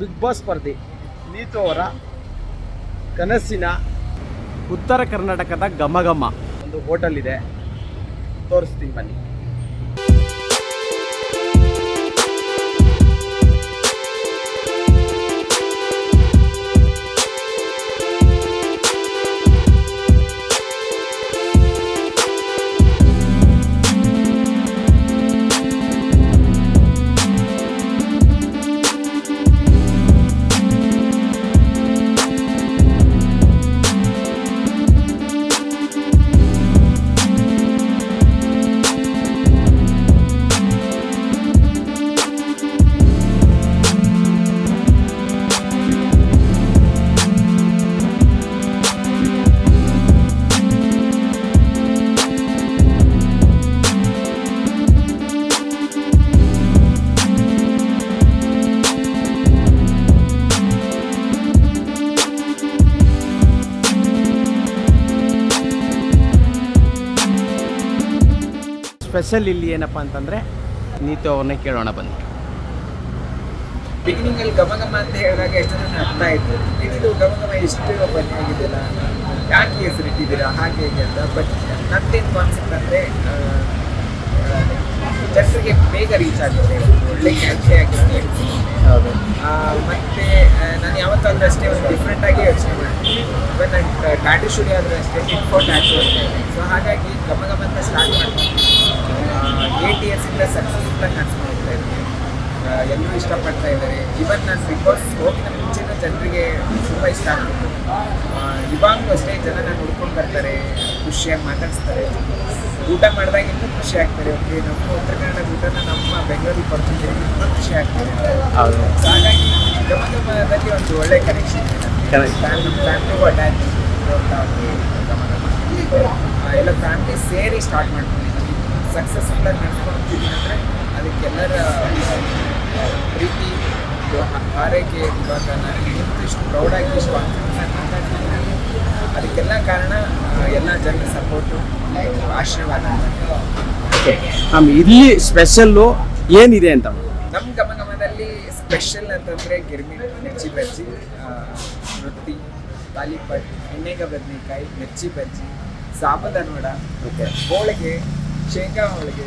Big boss ಸ್ಪರ್ಧಿ. Neetu ಅವರ ಕನಸಿನ ಉತ್ತರ ಕರ್ನಾಟಕದ ಘಮ ಘಮ. ಒಂದು ಹೋಟೆಲ್ ಇದೆ. ತೋರಿಸ್ತೀನಿ ಬನ್ನಿ. ಸ್ಪೆಷಲ್ ಇಲ್ಲಿ ಏನಪ್ಪ ಅಂತಂದರೆ? ನೀತು ಅವ್ರನ್ನೇ ಕೇಳೋಣ ಬನ್ನಿ. ಬಿಗಿನಿಂಗಲ್ಲಿ ಗಮ ಗಮ ಅಂತ ಹೇಳಿದಾಗ ಎಷ್ಟು ಜನ ಅರ್ಥ ಆಯಿತು. ಇದು ಗಮ ಗಮ ಎಷ್ಟು ಬನ್ನಿ ಆಗಿದೆಯಲ್ಲ ಯಾಕೆ ಹೆಸರು ಇಟ್ಟಿದ್ದೀರಾ? ಹಾಗೆ ಹೀಗೆ ಅಂತ. ಬಟ್ ನಂದೇನು ಕಾನ್ಸೆಪ್ಟ್ ಅಂದರೆ ಜನರಿಗೆ ಬೇಗ ರೀಚ್ ಆಗುತ್ತೆ. ಒಳ್ಳೆ ಕ್ಯಾಚಿ ಆಗಿರುತ್ತೆ. ಹೌದು. ಆ, ಮತ್ತೆ ನಾನು ಅಂದ್ರೆ ಅಷ್ಟೇ ಒಂದು ಡಿಫ್ರೆಂಟ್ ಆಗಿ ಯೋಚನೆ ಮಾಡ್ತೀನಿ. ಬಟ್ ನಾನು ಟ್ಯಾಟು ಸ್ಟುಡಿಯೋ ಆದರೂ ಅಷ್ಟೇ ಟಿಟ್ ಟ್ಯಾಟು ಅಷ್ಟೇ ಸೊ ಹಾಗಾಗಿ ಗಮ ಗಮ ಅಂತ ಸ್ಟಾರ್ಟ್ ಮಾಡ್ತೀನಿ. ಏಟ್ ಇಯರ್ಸಿಂದ ಸಕ್ಸಸ್ಫುಲ್ ಆಗಿ ನಡ್ಸ್ಕೊಂಡು ಹೋಗ್ತಾ ಇದ್ದೀನಿ ಎಲ್ಲರೂ ಇಷ್ಟಪಡ್ತಾ ಇದ್ದಾರೆ. ಇವನ್ ನಾನು ಬಿಗ್ ಬಾಸ್ ಹೋಗಿನ ಮುಂಚಿನ ಜನರಿಗೆ ತುಂಬ ಇಷ್ಟ ಆಗ್ತಿತ್ತು. ಇವಾಗಲೂ ಅಷ್ಟೇ ಜನ ನಾನು ಹುಡ್ಕೊಂಡು ಬರ್ತಾರೆ ಖುಷಿಯಾಗಿ ಮಾತಾಡಿಸ್ತಾರೆ. ಊಟ ಮಾಡಿದಾಗ ಇನ್ನೂ ಖುಷಿ ಆಗ್ತಾರೆ. ಓಕೆ ನಮ್ಮ ಉತ್ತರ ಕನ್ನಡ ಊಟನ ನಮ್ಮ ಬೆಂಗಳೂರಿಗೆ ಬರ್ತಿದ್ದೀವಿ ತುಂಬ ಖುಷಿ ಆಗ್ತಾರೆ ಸೊ ಹಾಗಾಗಿ ಗಮ ಗಮನದಲ್ಲಿ ಒಂದು ಒಳ್ಳೆ ಕನೆಕ್ಷನ್ ಫ್ಯಾಮಿಲಿ ಅಟ್ಯಾಚ್ ಎಲ್ಲ ಫ್ಯಾಮಿಲಿ ಸೇರಿ ಸ್ಟಾರ್ಟ್ ಮಾಡ್ಕೊಂಡಿದ್ದೀವಿ ಸಕ್ಸಸ್ಫುಲ್ ಆಗಿ ನಡ್ಸ್ಕೊಂಡು ಅಂದರೆ ಅದಕ್ಕೆಲ್ಲರ ಪ್ರೀತಿ ಆರೈಕೆ ಇವಾಗ ನನಗೆ ನಿಂತು ಇಷ್ಟು ಪ್ರೌಡಾಗಿ ಇಷ್ಟು ಕಾನ್ಫಿಡೆನ್ಸ್ ಆಗಿ ಅದಕ್ಕೆಲ್ಲ ಕಾರಣ ಎಲ್ಲ ಜನರ ಸಪೋರ್ಟು ಆಶೀರ್ವಾದ. ಓಕೆ ನಮ್ಮ ಇಲ್ಲಿ ಸ್ಪೆಷಲ್ಲು ಏನಿದೆ ಅಂತ? ನಮ್ಮ ಗಮ ಗಮದಲ್ಲಿ ಸ್ಪೆಷಲ್ ಅಂತಂದರೆ ಗಿರ್ಮಿ ಮಿರ್ಚಿ ಬಜ್ಜಿ ರೊಟ್ಟಿ ತಾಲಿಪಟ್ ಎಣ್ಣೆಗ ಬದನೆಕಾಯಿ ಮಿರ್ಚಿ ಬಜ್ಜಿ ಸಾಬದ ನೋಡ ಓಕೆ ಹೋಳಿಗೆ ಶೇಂಗಾ ಹೋಳಿಗೆ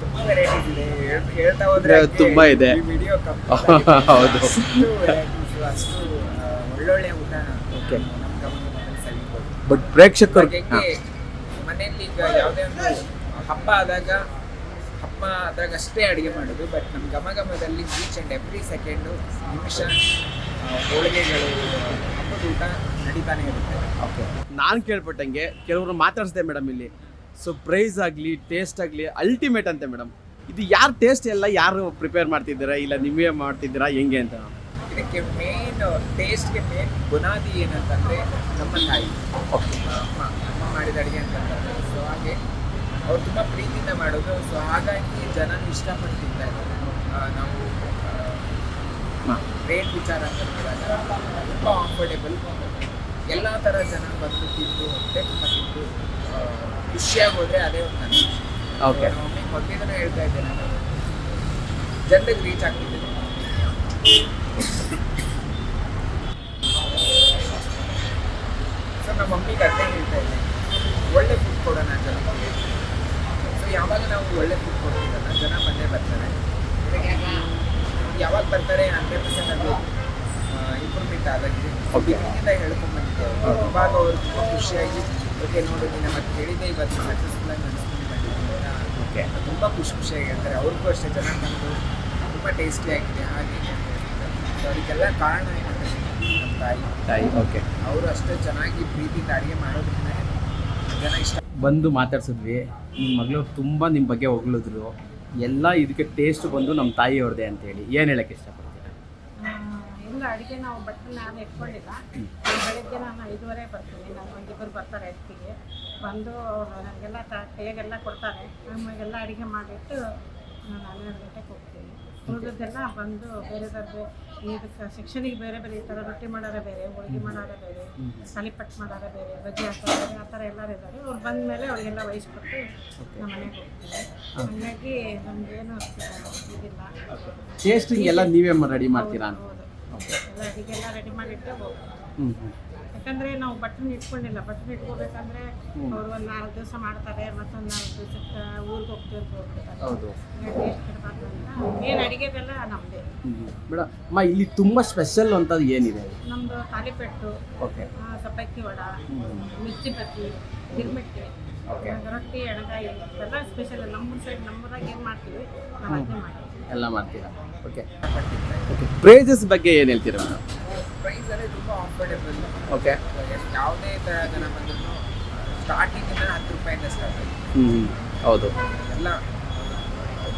ತುಂಬ ವೆರೈಟೀಸ್ ಇದೆ ಹೇಳ್- ಹೇಳ್ತಾ ಹೋದ್ರೆ ಅಂದ್ರೆ ತುಂಬಾ ಇದೆ. ವಿಡಿಯೋ ಹೌದು. ಅಷ್ಟು ವೆರೈಟೀಸ್ ಅಷ್ಟು ಆ, ಒಳ್ಳೊಳ್ಳೆ ಊಟ Okay. ನಮ್ಮ ಬಟ್ ಪ್ರೇಕ್ಷಕರು ಹಾಗಾಗಿ ಮನೆಯಲ್ಲಿ ಈಗ ಯಾವುದೇ ಒಂದು ಹಬ್ಬ ಆದಾಗ ಹಬ್ಬ ಆದಾಗ ಅಷ್ಟೇ ಅಡುಗೆ ಮಾಡೋದು ಬಟ್ ನಮ್ಮ ಗಮಗಮದಲ್ಲಿ ಈಚ್ ಆ್ಯಂಡ್ ಎವ್ರಿ ಸೆಕೆಂಡು ನಿಮಿಷ ಆ, ಹೋಳಿಗೆಗಳು ಹಬ್ಬದ ಊಟ ನಡೀತಾನೆ ಇರುತ್ತೆ ಓಕೆ ನಾನು ಕೇಳ್ಪಟ್ಟಂಗೆ ಕೆಲವರು ಮಾತಾಡಿಸ್ದೆ ಮೇಡಮ್ ಇಲ್ಲಿ ಸೊ ಪ್ರೈಸ್ ಆಗಲಿ ಟೇಸ್ಟ್ ಆಗಲಿ ಅಲ್ಟಿಮೇಟ್ ಅಂತೆ ಮೇಡಮ್ ಇದು ಯಾರು ಟೇಸ್ಟ್ ಎಲ್ಲ ಯಾರು ಪ್ರಿಪೇರ್ ಮಾಡ್ತಿದ್ದೀರಾ? ಇಲ್ಲ ನೀವೇ ಮಾಡ್ತಿದ್ದೀರಾ? ಹೆಂಗೆ ಅಂತ ಇದಕ್ಕೆ ಮೇನ್ ಟೇಸ್ಟ್ಗೆ ಮೇನ್ ಬುನಾದಿ ಏನಂತಂದರೆ ನಮ್ಮ ತಾಯಿ. ಅಮ್ಮ ಅಮ್ಮ ಮಾಡಿದ ಅಡುಗೆ ಅಂತಂದರೆ. ಸೊ ಹಾಗೆ ಅವ್ರು ತುಂಬ ಪ್ರೀತಿಯಿಂದ ಮಾಡೋದು. ಸೊ ಹಾಗಾಗಿ ಜನ ಇಷ್ಟಪಟ್ಟು ನಾವು ರೇಟ್ ವಿಚಾರ ಅಂತ ನೋಡಿದಾಗ ತುಂಬ ಕಂಫರ್ಟೇಬಲ್ ಎಲ್ಲ ಥರ ಜನ ಬಂದು ತಿಂದು ಹೊಟ್ಟೆ ತುಂಬ ತಿಂದು ಖುಷಿಯಾಗಿ ಹೋದರೆ ಅದೇ ಒಂದು ನನ್ನ ಓಕೆ ಮೊದಲಿಂದನೂ ಹೇಳ್ತಾ ಇದ್ದೇನೆ ನಾನು. ಜನರಿಗೆ ರೀಚ್ ಆಗ್ತಿದ್ದೇನೆ ಸೊ ನಮ್ಮ ಮಮ್ಮಿಗೆ ಅದೇ ಹೇಳ್ತಾ ಇದ್ದೆ. ಒಳ್ಳೆ ಫುಡ್ ಕೊಡೋಣ ಜನಕ್ಕೆ ಸೊ ಯಾವಾಗ ನಾವು ಒಳ್ಳೆ ಫುಡ್ ಕೊಡ್ತೀವಲ್ಲ ಜನ ಬಂದೇ ಬರ್ತಾರೆ. ಯಾವಾಗ ಬರ್ತಾರೆ ಹಂಡ್ರೆಡ್ ಪರ್ಸೆಂಟ್ ಅದು ಇಂಪ್ರೂವ್ಮೆಂಟ್ ಆದಾಗಿದೆ. ಬಿಗಿನಿಂದ ಹಿಂದಿಂದ ಹೇಳ್ಕೊಂಡ್ ಬಂದಿದ್ದೇವೆ ಇವಾಗ ಅವ್ರು ತುಂಬ ಖುಷಿಯಾಗಿ ಓಕೆ ನೋಡು ನೀನು ಮತ್ತೆ ಹೇಳಿದ್ದೆ ಇವತ್ತು ಸಕ್ಸಸ್ಫುಲ್ ಆಗಿ ನಡೆಸ್ಕೊಂಡು ಬಂದಿದ್ದೀನಿ ತುಂಬ ಖುಷಿ ಖುಷಿಯಾಗಿ ಹೇಳ್ತಾರೆ ಅವ್ರಿಗೂ ಅಷ್ಟೇ ಚೆನ್ನಾಗಿ ಬಂದು ತುಂಬ ಟೇಸ್ಟಿ ಆಗಿದೆ. ಹಾಗೆ ಸೊ ಅದಕ್ಕೆಲ್ಲ ಕಾರಣ ಏನಂದ್ರೆ ನಮ್ಮ ತಾಯಿ. ತಾಯಿ ಓಕೆ. ಅವರು ಅಷ್ಟೇ ಚೆನ್ನಾಗಿ ಪ್ರೀತಿಯಿಂದ ಅಡುಗೆ ಮಾಡೋದ್ರಿಂದ ಜನ ಇಷ್ಟ. ಬಂದು ಮಾತಾಡ್ಸಿದ್ವಿ. ನಿಮ್ಮ ಮಗಳು ತುಂಬ ನಿಮ್ಮ ಬಗ್ಗೆ ಹೊಗಳಿದ್ರು. ಎಲ್ಲ ಇದಕ್ಕೆ ಟೇಸ್ಟ್ ಬಂದು ನಮ್ಮ ತಾಯಿಯವ್ರದೇ ಅಂತೇಳಿ. ಏನು ಹೇಳಕ್ಕೆ ಇಷ್ಟಪಡ್ತೀರಾ? ಆ, ಇಲ್ಲ ಅಡುಗೆ ನಾವು ಬಟ್ಟೆ ನಾನು ಇಟ್ಕೊಂಡಿಲ್ಲ ಬೆಳಗ್ಗೆ ನಾನು ಐದುವರೆ ಬರ್ತೀನಿ. ನಾನು ಒಂದಿಬ್ಬರು ಬರ್ತಾರೆ ಅಡುಗೆಗೆ ಬಂದು ಅವರು ನನಗೆಲ್ಲ ಕೈಯಾಗೆಲ್ಲ ಕೊಡ್ತಾರೆ ನಮಗೆಲ್ಲ ಅಡುಗೆ ಮಾಡಿಟ್ಟು ನಾನು ಹನ್ನೆರಡು ಗಂಟೆಗೆ ಹೋಗ್ತೀನಿ. ಉಳಿದದ್ದೆಲ್ಲ ಬಂದು ಬೇರೆ ಬೇರೆ ಇದಕ್ಕೆ ಶಿಕ್ಷಣಿಗೆ ಬೇರೆ ಬೇರೆ ಈ ಥರ ರೊಟ್ಟಿ ಮಾಡೋರ ಬೇರೆ ಹೋಳಿಗೆ ಮಾಡೋರ ಬೇರೆ ಸಲಿಪಟ್ ಮಾಡೋರೆ ಬೇರೆ ಬಜ್ಜಿ ಹಾಕೋರೆ ಬೇರೆ ಆ ಥರ ಎಲ್ಲರೂ ಇದ್ದಾರೆ. ಅವ್ರು ಬಂದ ಮೇಲೆ ಅವರಿಗೆಲ್ಲ ವಹಿಸ್ಕೊಟ್ಟು ನಮ್ಮ ಮನೆಗೆ ಹೋಗ್ತೀವಿ ಹಾಗಾಗಿ ನಮಗೇನು ಇದಿಲ್ಲ. ಟೇಸ್ಟಿಂಗ್ ಎಲ್ಲ ನೀವೇ ರೆಡಿ ಮಾಡ್ತೀರಾ ಎಲ್ಲ ಅಡಿಗೆ ಎಲ್ಲ ರೆಡಿ ಮಾಡಿಟ್ಟೆ ಹೋಗ್ತೀವಿ ಹ್ಞೂ ಹ್ಞೂ ಯಾಕಂದ್ರೆ ನಾವು ಬಟನ್ ಇಟ್ಕೊಂಡಿಲ್ಲ. ಬಟನ್ ಇಟ್ಕೋಬೇಕಂದ್ರೆ ಅವ್ರು ಒಂದು ನಾಲ್ಕು ದಿವಸ ಮಾಡ್ತಾರೆ ಮತ್ತೊಂದು ನಾಲ್ಕು ದಿವಸಕ್ಕೆ ಊರಿಗೆ ಹೋಗ್ತೀವಿ ಅಂತ ಅಂತ ಮೇನ್ ಅಡಿಗೆದೆಲ್ಲ ನಮ್ಮದೇ ಮೇಡಮ್ ಅಮ್ಮ ಇಲ್ಲಿ ತುಂಬ ಸ್ಪೆಷಲ್ ಅಂತದ್ದು ಏನಿದೆ? ನಮ್ಮದು ತಾಲಿಪೆಟ್ಟು ಓಕೆ ಸಬ್ಬಕ್ಕಿ ವಡ ಮಿರ್ಚಿ ಬಜ್ಜಿ ಗಿರ್ಮಿಟ್ಟಿ. ರೊಟ್ಟಿ ಎಣಗಾಯಿ ಎಲ್ಲ ಸ್ಪೆಷಲ್ ನಮ್ಮ ಸೈಡ್ ನಮ್ಮದಾಗ ಏನು ಮಾಡ್ತೀವಿ ನಾವು ಅದೇ ಮಾಡ್ತೀವಿ. ಎಲ್ಲ ಮಾಡ್ತೀರಾ? ಓಕೆ ಓಕೆ ಪ್ರೈಸಸ್ ಬಗ್ಗೆ ಏನು ಹೇಳ್ತೀರಾ ಮೇಡಮ್ ಪ್ರೈಸ್ ಅಂದರೆ ತುಂಬ ಆಫರ್ಡೆಬಲ್ ಓಕೆ ಯಾವುದೇ ಥರ ಜನ ಬಂದ್ರು ಸ್ಟಾರ್ಟಿಂಗ್ ಇಂದ ಹತ್ತು ರೂಪಾಯಿಂದ ಸ್ಟಾರ್ಟ್ ಹ್ಞೂ ಹೌದು. ಎಲ್ಲ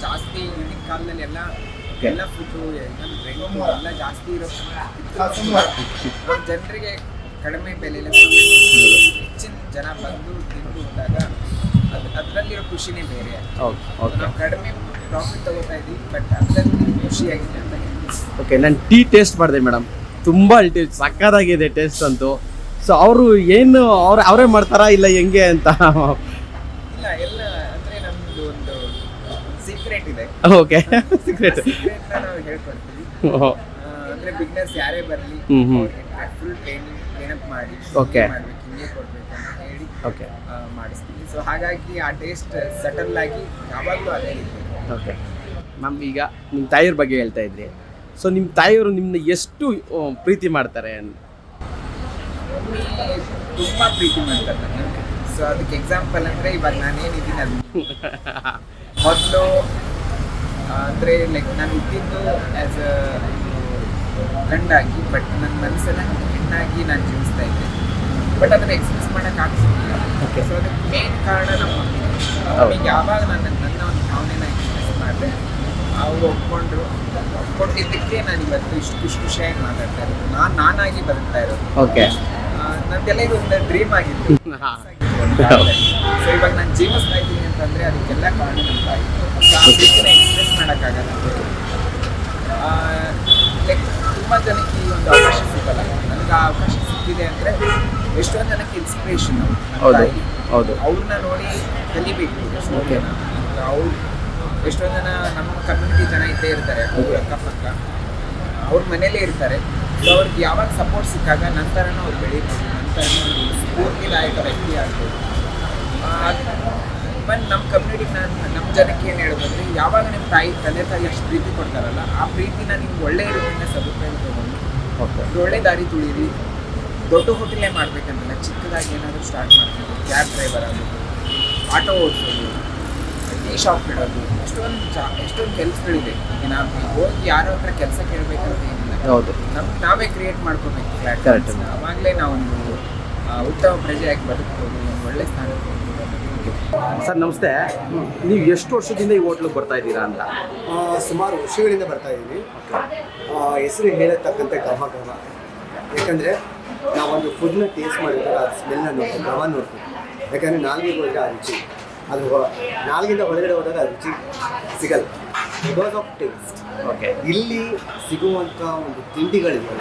ಜಾಸ್ತಿ ಈಗಿನ ಕಾಲದಲ್ಲಿ ಎಲ್ಲ. ಎಲ್ಲ ಫುಡ್ಡು ಎಲ್ಲ ಜಾಸ್ತಿ ಇರೋ ಜನರಿಗೆ ಕಡಿಮೆ ಬೆಲೆಯಲ್ಲಿ ಹೆಚ್ಚಿನ ಜನ ಬಂದು ತಿಂದು ಹೋದಾಗ ಅದು ಅದರಲ್ಲಿರೋ ಖುಷಿನೇ ಬೇರೆ. Okay okay. ನಾವು ಕಡಿಮೆ ಪ್ರಾಫಿಟ್ ತಗೋತಾ ಇದೀವಿ ಬಟ್ ಅದರಲ್ಲಿ ಖುಷಿಯಾಗಿದೆ ಅಂತ ಓಕೆ ನಾನು ಟೀ ಟೇಸ್ಟ್ ಮಾಡಿದೆ ಮೇಡಮ್ ತುಂಬ ಅಲ್ಟಿ ಸಕ್ಕತ್ತಾಗಿದೆ ಟೇಸ್ಟ್ ಅಂತೂ. ಸೊ ಅವರು ಏನು ಅವ್ರು ಅವರೇ ಮಾಡ್ತಾರಾ ಇಲ್ಲ ಹೆಂಗೆ ಅಂತ? ಇಲ್ಲ ಎಲ್ಲ ಅಂದ್ರೆ ನಮ್ದು ಒಂದು ಸೀಕ್ರೆಟ್ ಇದೆ. ಓಕೆ ಸೀಕ್ರೆಟ್ ನಾವು ಹೇಳ್ಕೊಡ್ತೀವಿ. ಅಂದ್ರೆ ಬಿಗ್ನರ್ಸ್ ಯಾರೇ ಬರಲಿ. ಫುಲ್ ಟ್ರೈನಿಂಗ್ ಟ್ರೈನಪ್ ಮಾಡಿ ಓಕೆ ಮಾಡ್ಬೇಕು ಹಿಂಗೆ ಕೊಡ್ಬೇಕು ಅಂತ ಹೇಳಿ ಓಕೆ ಮಾಡಿಸ್ತೀವಿ. ಸೊ ಹಾಗಾಗಿ ಆ ಟೇಸ್ಟ್ ಸಟಲ್ ಆಗಿ ಯಾವಾಗಲೂ ಅದೇ ರೀತಿ ಓಕೆ. ಮ್ಯಾಮ್ ಈಗ ನಿಮ್ಮ ತಾಯಿಯವ್ರ ಬಗ್ಗೆ ಹೇಳ್ತಾ ಇದ್ರಿ. ಸೊ ನಿಮ್ಮ ತಾಯಿಯವರು ನಿಮ್ಮನ್ನ ಎಷ್ಟು ಆ, ಪ್ರೀತಿ ಮಾಡ್ತಾರೆ ತುಂಬಾ ಪ್ರೀತಿ ಮಾಡ್ತಾರೆ ನನಗೆ ಸೊ ಅದಕ್ಕೆ ಎಕ್ಸಾಂಪಲ್ ಅಂದ್ರೆ ಇವಾಗ ನಾನೇನಿದ್ದೀನಿ ಅದು ಮೊದಲು ಅಂದರೆ ಲೈಕ್ ನಾನು ಇದ್ದಿದ್ದು ಆ್ಯಸ್ ಅ ಗಂಡಾಗಿ ಬಟ್ ನನ್ನ ಮನಸ್ಸೆಲ್ಲ ಹೆಣ್ಣಾಗಿ ನಾನು ಜೀವಿಸ್ತಾ ಇದ್ದೆ. ಬಟ್ ಅದನ್ನ ಎಕ್ಸ್ಪ್ರೆಸ್ ಮಾಡೋಕ್ಕೆ Okay. ಸೊ ಅದಕ್ಕೆ ಮೇನ್ ಕಾರಣ ನಮ್ಮ ಮಮ್ಮಿ ಯಾವಾಗ ನಾನು ನನ್ನ ಒಂದು ಭಾವನೆನ ಮಾಡಿದೆ ಅವರು ಒಪ್ಕೊಂಡ್ರು. ಒಪ್ಕೊಂಡಿದ್ದಕ್ಕೆ ನಾನು ಇವತ್ತು ಇಷ್ಟು ಖುಷಿ ಖುಷಿಯಾಗಿ ಮಾತಾಡ್ತಾ ಇರೋದು. ನಾನು ನಾನಾಗಿ ಬದುಕ್ತಾ ಇರೋದು. ಓಕೆ. ನಂದೆಲ್ಲ ಒಂದು ಡ್ರೀಮ್ ಆಗಿತ್ತು. ಸೊ ಇವಾಗ ನಾನು ಜೀವಿಸ್ತಾ ಇದ್ದೀನಿ ಅಂತಂದ್ರೆ ಅದಕ್ಕೆಲ್ಲ ಕಾರಣ ನನ್ನ ತಾಯಿ. ಎಕ್ಸ್ಪ್ರೆಸ್ ಮಾಡೋಕ್ಕಾಗಲ್ಲ. ಲೈಕ್ ತುಂಬ ಜನಕ್ಕೆ ಈ ಒಂದು ಅವಕಾಶ ಸಿಗಲ್ಲ. ನನಗೆ ಆ ಅವಕಾಶ ಸಿಕ್ಕಿದೆ ಅಂದರೆ ಎಷ್ಟೊಂದು ಜನಕ್ಕೆ ಇನ್ಸ್ಪಿರೇಷನ್ ಹೌದು. ಅವ್ರನ್ನ ನೋಡಿ ಕಲಿಬೇಕು. ಅವ್ರು ಎಷ್ಟೊಂದು ಜನ ನಮ್ಮ ಕಮ್ಯುನಿಟಿ ಜನ ಇದ್ದೇ ಇರ್ತಾರೆ ಅವ್ರ ಅಕ್ಕಪಕ್ಕ. ಅವ್ರ ಮನೇಲೇ ಇರ್ತಾರೆ. ಸೊ ಅವ್ರಿಗೆ ಯಾವಾಗ ಸಪೋರ್ಟ್ ಸಿಕ್ಕಾಗ ನಂತರನೂ ಅವ್ರು ಬೆಳೀಬೋದು ನಂತರ ಸ್ಫೂರ್ತಿದಾಯಕ ವ್ಯಕ್ತಿ ಆಗ್ಬೋದು. ಬಟ್ ನಮ್ಮ ಕಮ್ಯುನಿಟಿ ನಾನು ನಮ್ಮ ಜನಕ್ಕೆ ಏನು ಹೇಳ್ಬೋದ್ರೆ ಯಾವಾಗ ನಿಮ್ಮ ತಾಯಿ ತಂದೆ ತಾಯಿ ಅಷ್ಟು ಪ್ರೀತಿ ಕೊಡ್ತಾರಲ್ಲ ಆ ಪ್ರೀತಿನ ನಿಮ್ಗೆ ಒಳ್ಳೆ ರೀತಿಯಿಂದ ಸದುಪಯೋಗ ತಗೊಂಡು ಒಳ್ಳೆ ದಾರಿ ತುಳಿರಿ. ದೊಡ್ಡ ಹೋಟೆಲೇ ಮಾಡ್ಬೇಕಂತಲ್ಲ ಚಿಕ್ಕದಾಗಿ ಏನಾದರೂ ಸ್ಟಾರ್ಟ್ ಮಾಡ್ತೀವಿ ಕ್ಯಾಬ್ ಡ್ರೈವರ್ ಆಗೋದು ಆಟೋ ಓಡಿಸೋದು ಟೀ ಶಾಪ್ ಇಡೋದು ಎಷ್ಟೊಂದು ಜಾ ಎಷ್ಟೊಂದು ಕೆಲಸಗಳಿದೆ ಈಗ ನಾವು ಹೋಗಿ ಯಾರೋ ಹತ್ರ ಕೆಲಸ ಕೇಳಬೇಕಂತ ಏನಿಲ್ಲ. ಹೌದು. ನಮ್ಗೆ ನಾವೇ ಕ್ರಿಯೇಟ್ ಮಾಡ್ಕೋಬೇಕು Correct. ಪ್ಲಾಟ್ಫಾರ್ಮ್ಸ್ ಅವಾಗಲೇ ನಾವೊಂದು ಆ, ಉತ್ತಮ ಪ್ರಜೆಯಾಗಿ ಬದುಕ್ಬೋದು ಒಂದು ಒಳ್ಳೆ ಸ್ಥಾನಕ್ಕೆ ಹೋಗ್ಬೋದು. ಸರ್ ನಮಸ್ತೆ. ನೀವು ಎಷ್ಟು ವರ್ಷದಿಂದ ಈ ಹೋಟ್ಲಿಗೆ ಬರ್ತಾ ಇದ್ದೀರಾ ಅಂತ? ಆ, ಸುಮಾರು ವರ್ಷಗಳಿಂದ ಬರ್ತಾ ಇದ್ದೀನಿ. ಹೆಸರು ಹೇಳತಕ್ಕಂಥ ಘಮ ಘಮ ಯಾಕಂದರೆ ನಾವೊಂದು ಫುಡ್ನ ಟೇಸ್ಟ್ ಮಾಡಿದಾಗ ಅದು ಸ್ಮೆಲ್ನ ನೋಡ್ತೀವಿ ಘಮ ನೋಡ್ತೀವಿ. ಯಾಕಂದರೆ ನಾಲ್ಗಿಗೆ ಹೋದರೆ ಆ ರುಚಿ. ಅದು ನಾಲ್ಕಿಂದ ನಾಲ್ಗಿಂದ ಹೊರಗಡೆ ಹೋದಾಗ ರುಚಿ ಸಿಗಲ್ಲ. ಬಿಕಾಸ್ ಆಫ್ ಟೇಸ್ಟ್ ಓಕೆ ಇಲ್ಲಿ ಸಿಗುವಂಥ ಒಂದು ತಿಂಡಿಗಳಿದೆ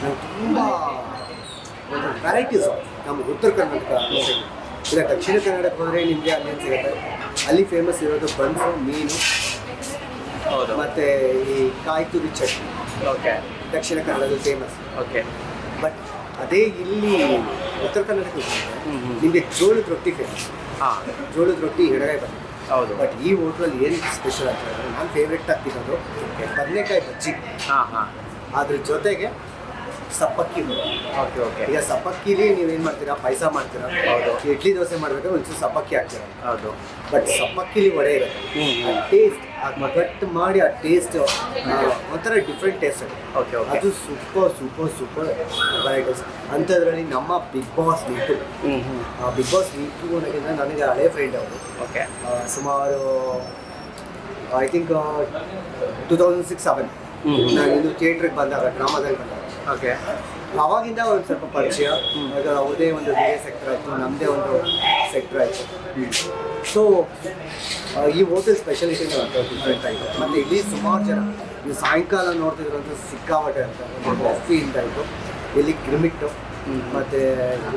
ನಾನು ತುಂಬ ಒಂದು ವೆರೈಟೀಸ್ ನಮ್ಮ ಉತ್ತರ ಕರ್ನಾಟಕ ಇಲ್ಲ ಈಗ ದಕ್ಷಿಣ ಕನ್ನಡಕ್ಕೆ ಹೋದರೆ ನಿಮಗೆ ಅಲ್ಲೇನು ಸಿಗುತ್ತೆ? ಅಲ್ಲಿ ಫೇಮಸ್ ಇರೋದು ಬನ್ಸು ಮೀನು ಹೌದು. ಮತ್ತು ಈ ಕಾಯಿ ತುರಿ ಚಟ್ನಿ. ಓಕೆ ದಕ್ಷಿಣ ಕನ್ನಡದಲ್ಲಿ ಫೇಮಸ್ ಓಕೆ ಬಟ್ ಅದೇ ಇಲ್ಲಿ ಉತ್ತರ ಹ್ಮ್. ನಿಮಗೆ ಜೋಳದ ರೊಟ್ಟಿ ಫೇಮಸ್ ಹಾಂ. ಜೋಳದ ರೊಟ್ಟಿ ಎಡಗಾಯಿ ಬರ್ತದೆ ಹೌದು. ಬಟ್ ಈ ಹೋಟ್ಲಲ್ಲಿ ಏನು ಸ್ಪೆಷಲ್ ಅಂತ ಹೇಳಿದ್ರೆ ನಾನು ಫೇವ್ರೆಟ್ ಆಗ್ತಿರೋದು ಬದನೆಕಾಯಿ ಬಜ್ಜಿ. ಹಾಂ ಹಾಂ. ಅದ್ರ ಜೊತೆಗೆ ಸಪ್ಪಕ್ಕಿ ಓಕೆ ಓಕೆ. ಈಗ ಸಪ್ಪಕ್ಕಿಲಿ ನೀವೇನು ಮಾಡ್ತೀರಾ? ಪಾಯಸ ಮಾಡ್ತೀರಾ? ಹೌದು. ಇಡ್ಲಿ ದೋಸೆ ಮಾಡಬೇಕಾದ್ರೆ ಒಂಚೂರು ಸಪ್ಪಕ್ಕಿ ಹಾಕ್ತೀರಾ? ಹೌದು. ಬಟ್ ಸಪ್ಪಕ್ಕಿಲಿ ವಡೆ ಇರುತ್ತೆ. ಆ ಟೇಸ್ಟ್ ಕಟ್ ಮಾಡಿ ಆ ಟೇಸ್ಟ್ ಒಂಥರ ಡಿಫ್ರೆಂಟ್ ಟೇಸ್ಟ್ ಅದು ಓಕೆ ಓಕೆ. ಅದು ಸೂಪರ್ ಸೂಪರ್ ಸೂಪರ್ ವೆರೈಟೀಸ್ ಅಂಥದ್ರಲ್ಲಿ ನಮ್ಮ ಬಿಗ್ ಬಾಸ್ ನೀಟು ಆ ಬಿಗ್ ಬಾಸ್ ನೀಟು ಅನ್ನೋಕ್ಕಿಂತ ನನಗೆ ಹಳೆ ಫ್ರೆಂಡ್ ಅವರು. ಓಕೆ. ಸುಮಾರು I think two thousand six seven. ನಾನು ಇದು ಥಿಯೇಟ್ರಿಗೆ ಬಂದಾಗ ಡ್ರಾಮಾದಲ್ಲಿ ಬಂದಾಗ. ಓಕೆ. ಅವಾಗಿಂದ ಒಂದು ಸ್ವಲ್ಪ ಪರಿಚಯ. ಆಗ ಅವ್ರದೇ ಒಂದು ಬೇರೆ ಸೆಕ್ಟರ್ ಆಯಿತು ನಮ್ಮದೇ ಒಂದು ಸೆಕ್ಟರ್ ಆಯಿತು. ಸೊ ಈ ಹೋಟೆಲ್ ಸ್ಪೆಷಾಲಿಟಿ ಡಿಫ್ರೆಂಟ್ ಆಯಿತು. ಮತ್ತು ಇಲ್ಲಿ ಸುಮಾರು ಜನ ನೀವು ಸಾಯಂಕಾಲ ನೋಡ್ತಿದ್ರಂತ ಸಿಕ್ಕಾಪಟ್ಟೆ ಅಂತ ಒಂದು ಅಂತ ಆಯಿತು ಇಲ್ಲಿ ಕ್ರಿಮಿಟ್ಟು ಮತ್ತು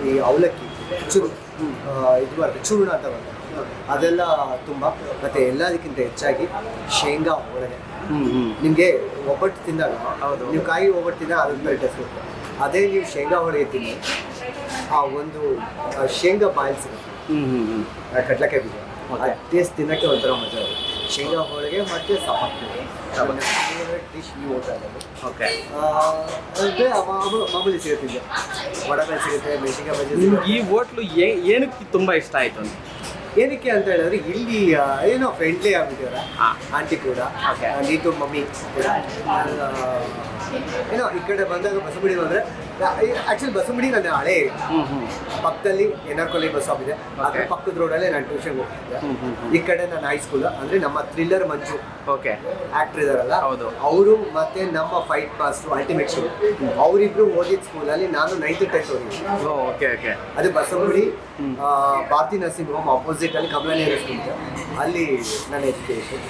ಈ ಅವಲಕ್ಕಿ ಚೂರು ಇದು ಬರುತ್ತೆ ಚೂರ್ಣ ಅಂತ ಬರುತ್ತೆ. ಅದೆಲ್ಲ ತುಂಬ ಮತ್ತು ಎಲ್ಲದಕ್ಕಿಂತ ಹೆಚ್ಚಾಗಿ ಶೇಂಗಾ ಒಳಗೆ. ಹ್ಞೂ ಹ್ಞೂ ನಿಮಗೆ ಒಬ್ಬಟ್ಟು ತಿಂದಾಗ ಹೌದು. ನೀವು ಕಾಯಿ ಒಬ್ಬಟ್ಟು ತಿಂದಾಗ ಅದೊಂದು ಟೆಸ್ಟ್ ಇರುತ್ತೆ. ಅದೇ ನೀವು ಶೇಂಗಾ ಒಳಗೆ ತಿನ್ನಿ ಆ ಒಂದು ಆ ಶೇಂಗಾ ಬಾಯಿಲ್ ಸಿಗುತ್ತೆ ಹ್ಞೂ ಹ್ಞೂ ಹ್ಞೂ ಆ ಕಡ್ಲೆಕಾಯಿ ಬೀಜ. Okay. ಟೇಸ್ಟ್ ತಿನ್ನಕ್ಕೆ ಒಂಥರ ಮಜಾ ಇದೆ ಶೇಂಗಾ ಹೋಳಿಗೆ ಮತ್ತೆ ಸಪಾಕ್ ಡಿಶ್ ಆಗೋದು ಓಕೆ ಅಂದರೆ ಮಾಮೂಲಿ ಸಿಗುತ್ತೆ ವಡಗಳು ಸಿಗುತ್ತೆ ಮೆಣಸಿನ್ಕಾಯಿ ಬಜ್ಜಿ ಈ ಹೋಟ್ಲು ಏನಕ್ಕೆ ತುಂಬ ಇಷ್ಟ ಆಯಿತು ಅಂತ? ಏನಕ್ಕೆ ಅಂತ ಹೇಳಿದ್ರೆ ಇಲ್ಲಿ ಏನೋ ಫ್ರೆಂಡ್ಲಿ ಆಗಿದ್ದೀರ ಆಂಟಿ ಕೂಡ ನೀತು ಮಮ್ಮಿ ಕೂಡ. ಏನೋ ಈ ಕಡೆ ಬಂದಾಗ ಬಸವಡಿ ಬಂದರೆ ಆ್ಯಕ್ಚುಲಿ ಬಸವಡಿ ನಾನು ಹಳೆ ಪಕ್ಕದಲ್ಲಿ N R college bus stop ಇದೆ. ಅದ್ರ. ಪಕ್ಕದ ರೋಡಲ್ಲೇ ನಾನು ಟ್ಯೂಷನ್ಗೆ ಹೋಗ್ತಿದ್ದೆ. ಈ ಕಡೆ ನನ್ನ ಹೈಸ್ಕೂಲ್ ಅಂದ್ರೆ ನಮ್ಮ ಥ್ರಿಲ್ಲರ್ ಮಂಜು ಓಕೆ ಆಕ್ಟರ್ ಇದಾರಲ್ಲ ಹೌದು. ಅವರು ಮತ್ತೆ ನಮ್ಮ ಫೈಟ್ ಪಾಸ್ ಅಲ್ಟಿಮೇಟ್ ಶೋ ಅವರಿಬ್ರು ಓದಿದ ಸ್ಕೂಲಲ್ಲಿ ನಾನು ನೈನ್ತ್ ಟೆಂತ್ ಓದಿದ್ದೆ. ಓಕೆ ಓಕೆ ಅದು. ಆ, ಭಾರತಿ ನರ್ಸಿಂಗ್ ಹೋಮ್ ಅಪೋಸಿಟ್ ಅಲ್ಲಿ ಕಮಲ ನೆಹರು ಸ್ಕೂಲ್ ಅಲ್ಲಿ ನನ್ನ ಎಜುಕೇಶನ್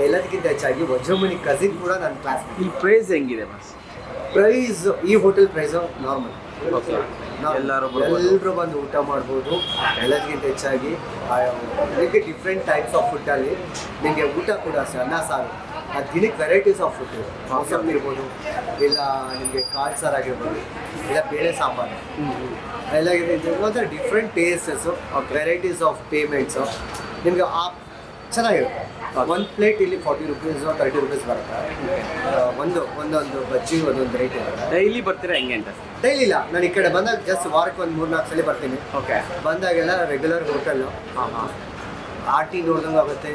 ಎಲ್ಲದಕ್ಕಿಂತ ಹೆಚ್ಚಾಗಿ ವಜ್ರಮಣಿ ಕಸಿನ್ ಕೂಡ ನನ್ನ ಕ್ಲಾಸ್ ಈ ಪ್ರೈಸ್ ಹೆಂಗಿದೆ ಬಸ್ ಪ್ರೈಸ್ ಈ ಹೋಟೆಲ್ ಪ್ರೈಸ್ ನಾರ್ಮಲ್ ಓಕೆ ಎಲ್ಲರೂ ಎಲ್ಲರೂ ಬಂದು ಊಟ ಮಾಡ್ಬೋದು. ಎಲ್ಲದಕ್ಕಿಂತ ಹೆಚ್ಚಾಗಿ ನಿಮಗೆ ಡಿಫ್ರೆಂಟ್ ಟೈಪ್ಸ್ ಆಫ್ ಫುಡ್ಡಲ್ಲಿ ನಿಮಗೆ ಊಟ ಕೂಡ ಅಷ್ಟೇ ಅನ್ನ ಸಾರು. ಆ ದಿನಕ್ಕೆ ವೆರೈಟೀಸ್ ಆಫ್ ಫುಡ್ ಮಾಂಸಮ್ ಇರ್ಬೋದು ಇಲ್ಲ ನಿಮಗೆ ಕಾಳು ಸಾರು ಆಗಿರ್ಬೋದು ಇಲ್ಲ ಬೇಳೆ ಸಾಂಬಾರು. ಎಲ್ಲ ಒಂಥರ different tastes varieties of payments ನಿಮಗೆ ಆ ಚೆನ್ನಾಗಿರುತ್ತೆ ಒಂದು ಪ್ಲೇಟ್ ಇಲ್ಲಿ ಫಾರ್ಟಿ ರುಪೀಸ್ ತರ್ಟಿ ರುಪೀಸ್ ಬರುತ್ತೆ. ಒಂದು ಒಂದೊಂದು ಬಜ್ಜಿ ಒಂದೊಂದು ರೇಟ್ ಇರುತ್ತೆ. ಡೈಲಿ ಬರ್ತೀರಾ ಹೆಂಗೆ ಅಂತ? ಡೈಲಿ ಇಲ್ಲ. ನಾನು ಈ ಕಡೆ ಬಂದಾಗ ಜಸ್ಟ್ ವಾರಕ್ಕೆ ಒಂದು ಮೂರು ನಾಲ್ಕು ಸಲ ಬರ್ತೀನಿ. ಓಕೆ ಬಂದಾಗೆಲ್ಲ ರೆಗ್ಯುಲರ್ ಹೋಟೆಲ್ಲು ಹಾಂ ಹಾಂ. ಆಟಿ ನೋಡ್ದಂಗೆ ಆಗುತ್ತೆ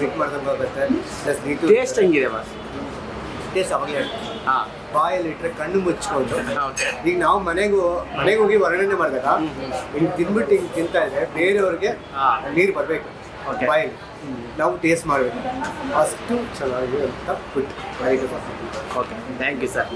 ಮಿಟ್ ಮಾಡ್ದಂಗೆ ಆಗುತ್ತೆ. ಪ್ಲಸ್ ನೀಟು ಟೇಸ್ಟ್ ಹೆಂಗಿದೆ ಬಸ್ ಟೇಸ್ಟ್ ಅವಾಗಲೇ ಹಾಂ. ಬಾಯಲ್ಲಿ ಇಟ್ಟರೆ ಕಣ್ಣು ಮುಚ್ಕೊಂಡು. ಈಗ ನಾವು ಮನೆಗೂ ಮನೆಗೆ ಹೋಗಿ ವರ್ಣನೆ ಮಾಡಿದಾಗ ಹಿಂಗೆ ತಿಂದ್ಬಿಟ್ಟು ಹಿಂಗೆ ತಿಂತಾ ಇದ್ರೆ ಬೇರೆಯವ್ರಿಗೆ. ನೀರು ಬರಬೇಕು. ಬಾಯಲ್ಲಿ ನಾವು ಟೇಸ್ಟ್ ಮಾಡಬೇಕು. ಅಷ್ಟು ಚೆನ್ನಾಗಿ ಅಂತ food okay thank you sir